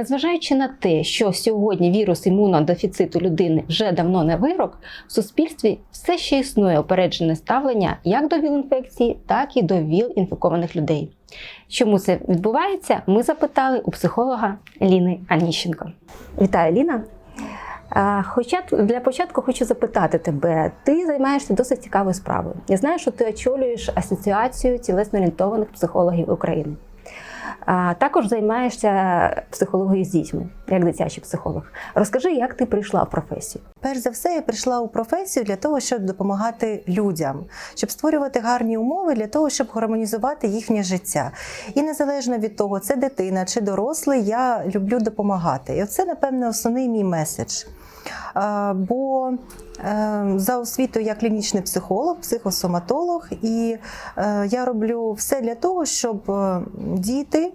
Незважаючи на те, що сьогодні вірус імунодефіциту людини вже давно не вирок, в суспільстві все ще існує опереджене ставлення як до ВІЛ-інфекції, так і до ВІЛ-інфікованих людей. Чому це відбувається? Ми запитали у психолога Ліни Аніщенко. Вітаю, Ліна! Хоча для початку хочу запитати тебе, ти займаєшся досить цікавою справою. Я знаю, що ти очолюєш асоціацію тілесно орієнтованих психологів України. А також займаєшся психологією з дітьми, як дитячий психолог. Розкажи, як ти прийшла в професію? Перш за все, я прийшла у професію для того, щоб допомагати людям, щоб створювати гарні умови для того, щоб гармонізувати їхнє життя. І незалежно від того, це дитина чи дорослий, я люблю допомагати. І це, напевне, основний мій меседж. Бо е, за освітою я клінічний психолог, психосоматолог, і е, я роблю все для того, щоб е, діти.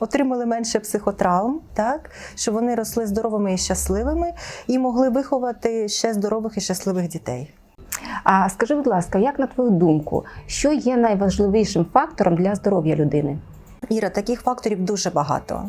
Отримали менше психотравм, так щоб вони росли здоровими і щасливими і могли виховати ще здорових і щасливих дітей. А скажи, будь ласка, як на твою думку, що є найважливішим фактором для здоров'я людини? Іра, таких факторів дуже багато.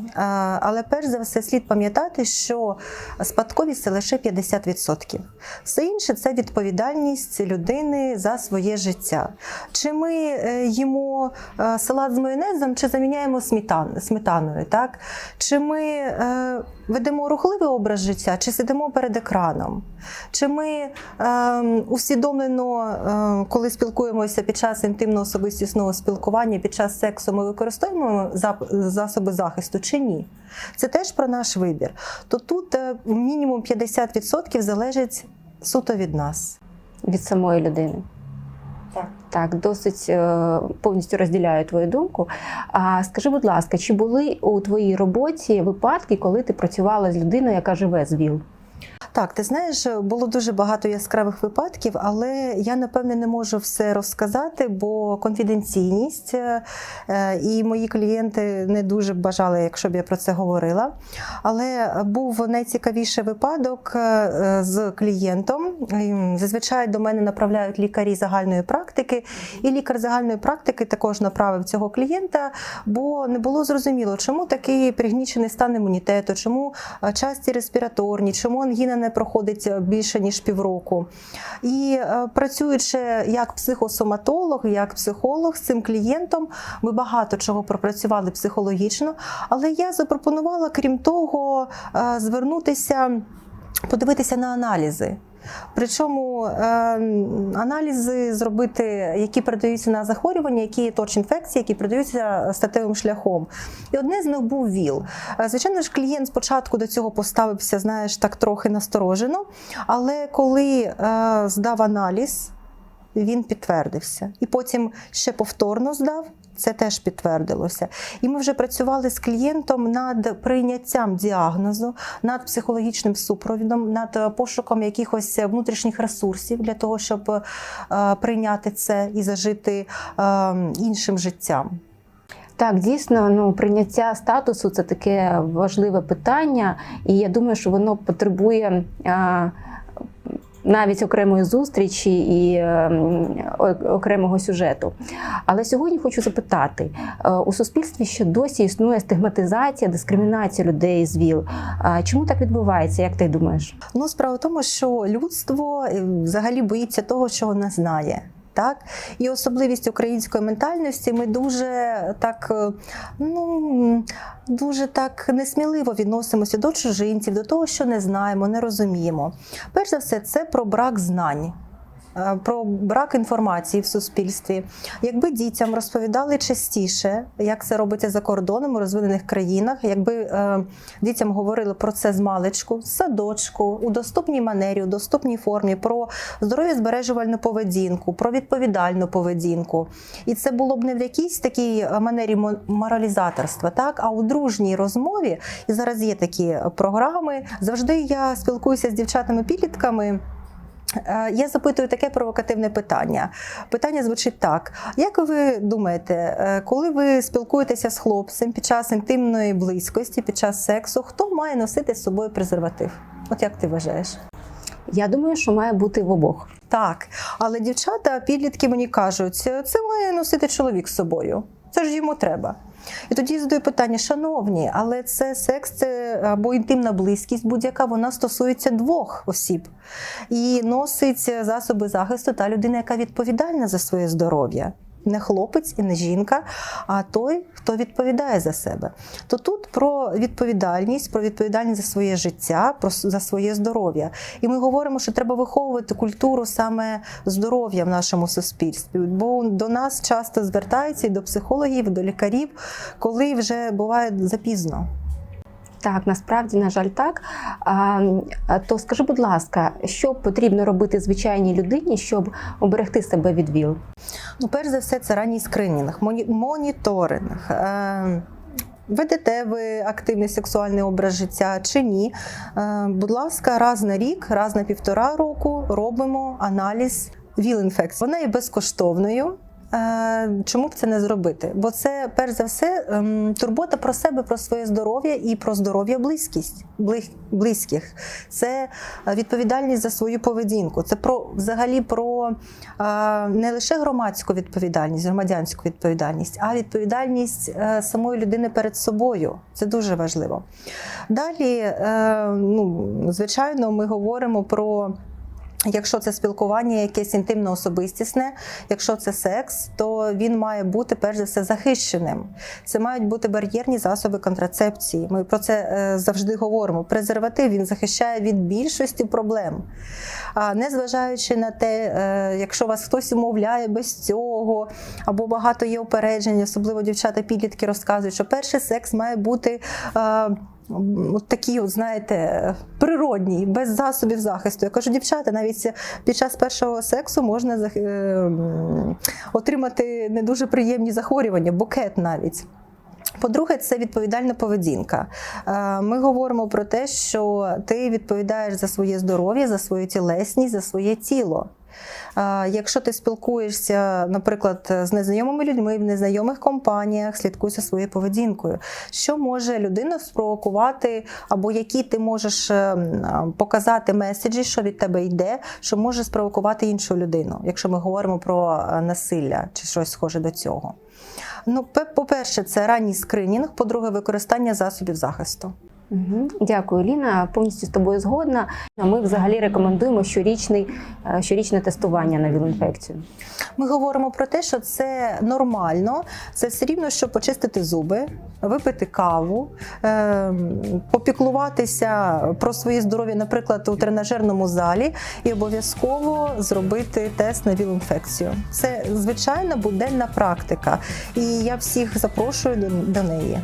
Але перш за все слід пам'ятати, що спадковість це лише 50%. Все інше це відповідальність людини за своє життя. Чи ми е, їмо е, салат з майонезом, чи заміняємо сметан, сметаною, так? Чи ми е, ведемо рухливий образ життя, чи сидимо перед екраном? Чи ми е, усвідомлено, е, коли спілкуємося під час інтимного особистісного спілкування, під час сексу, ми використовуємо зап- засоби захисту чи ні? Це теж про наш вибір. То тут е, мінімум 50% залежить суто від нас. Від самої людини? Так. Так, досить е, повністю розділяю твою думку. А скажи, будь ласка, чи були у твоїй роботі випадки, коли ти працювала з людиною, яка живе з ВІЛ? Так, ти знаєш, було дуже багато яскравих випадків, але я напевне не можу все розказати, бо конфіденційність е, і мої клієнти не дуже бажали, якщо б я про це говорила. Але був найцікавіший випадок е, з клієнтом. Ем, Зазвичай до мене направляють лікарі загальної практики, і лікар загальної практики також направив цього клієнта, бо не було зрозуміло, чому такий пригнічений стан імунітету, чому е, часті респіраторні, чому ангіна не проходить більше ніж півроку. І е, працюючи як психосоматолог, як психолог з цим клієнтом, ми багато чого пропрацювали психологічно, але я запропонувала, крім того, е, звернутися, подивитися на аналізи. Причому е, аналізи зробити, які передаються на захворювання, які є точ інфекції, які передаються статевим шляхом. І одне з них був ВІЛ. Е, Звичайно ж, клієнт спочатку до цього поставився, знаєш, так трохи насторожено, але коли е, здав аналіз, він підтвердився. І потім ще повторно здав. Це теж підтвердилося. І ми вже працювали з клієнтом над прийняттям діагнозу, над психологічним супровідом, над е, пошуком якихось внутрішніх ресурсів для того, щоб е, прийняти це і зажити е, іншим життям. Так, дійсно, ну прийняття статусу це таке важливе питання, і я думаю, що воно потребує. А, навіть окремої зустрічі і е, м, о- окремого сюжету. Але сьогодні хочу запитати: е, у суспільстві ще досі існує стигматизація, дискримінація людей з ВІЛ. Чому так відбувається? Як ти думаєш? Ну, справа в тому, що людство е, взагалі боїться того, чого не знає. Так, і особливість української ментальності. Ми дуже так, е, ну дуже так несміливо відносимося до чужинців, до того, що не знаємо, не розуміємо. Перш за все, це про брак знань. Е, Про брак інформації в суспільстві, якби дітям розповідали частіше, як це робиться за кордоном у розвинених країнах, якби е, дітям говорили про це з маличку, з садочку, у доступній манері, у доступній формі, про здоров'я збережувальну поведінку, про відповідальну поведінку. І це було б не в якійсь такій е, манері мо- моралізаторства, так, а у дружній розмові. І зараз є такі програми. Завжди я спілкуюся з дівчатами-підлітками. Е, Я запитую таке провокативне питання. Питання звучить так: як ви думаєте, е, коли ви спілкуєтеся з хлопцем під час інтимної близькості, під час сексу, хто має носити з собою презерватив? От як ти вважаєш? Я думаю, що має бути в обох. Так, але дівчата, підлітки мені кажуть, це має носити чоловік з собою. Це ж йому треба. І тоді я задаю питання, шановні, але це секс, це або інтимна близькість будь-яка, вона стосується двох осіб і носить засоби захисту та людина, яка відповідальна за своє здоров'я. Не хлопець і не жінка, а той, хто відповідає за себе. То тут про відповідальність, про відповідальність за своє життя, про за своє здоров'я. І ми говоримо, що треба виховувати культуру саме здоров'я в нашому суспільстві. Бо до нас часто звертаються і до психологів, і до лікарів, коли вже буває запізно. Так, насправді, на жаль, так. А, то скажи, будь ласка, що потрібно робити звичайній людині, щоб оберегти себе від ВІЛ? Ну, перш за все, це ранній скринінг, моніторинг. Е, Ведете ви активний сексуальний образ життя чи ні? Е, Будь ласка, раз на рік, раз на півтора року робимо аналіз ВІЛ-інфекції. Вона є безкоштовною. Е, Чому б це не зробити? Бо це перш за все ем, турбота про себе, про своє здоров'я і про здоров'я близькість близьких. Це е, відповідальність за свою поведінку. Це про взагалі про е, не лише громадську відповідальність, громадянську відповідальність, а відповідальність самої людини перед собою. Це дуже важливо. Далі, ну, звичайно, ми говоримо про. Якщо це спілкування якесь інтимно особистісне, якщо це секс, то він має бути перш за все захищеним. Це мають бути бар'єрні засоби контрацепції. Ми про це е, завжди говоримо. Презерватив він захищає від більшості проблем. А незважаючи на те, е, якщо вас хтось умовляє без цього, або багато є опереджень, особливо дівчата-підлітки розказують, що перший секс має бути. Такі, от, знаєте, природній, без засобів захисту. Я кажу, дівчата, навіть під час першого сексу можна зах- е, отримати не дуже приємні захворювання, букет навіть. По-друге, це відповідальна поведінка. Е, Ми говоримо про те, що ти відповідаєш за своє здоров'я, за свою тілесність, за своє тіло. Якщо ти спілкуєшся, наприклад, з незнайомими людьми в незнайомих компаніях, слідкуй за своєю поведінкою. Що може людину спровокувати, або які ти можеш е, показати меседжі, що від тебе йде, що може спровокувати іншу людину, якщо ми говоримо про е, насилля чи щось схоже до цього. Ну, по-перше, це ранній скринінг, по-друге, використання засобів захисту. Дякую, Ліна. Повністю з тобою згодна. Ми взагалі рекомендуємо щорічний, е, щорічне тестування на ВІЛ-інфекцію. Ми говоримо про те, що це нормально, це все рівно, що почистити зуби, випити каву, ем, попіклуватися про своє здоров'я, наприклад, у тренажерному залі, і обов'язково зробити тест на ВІЛ-інфекцію. Це звичайна буденна практика, і я всіх запрошую до неї.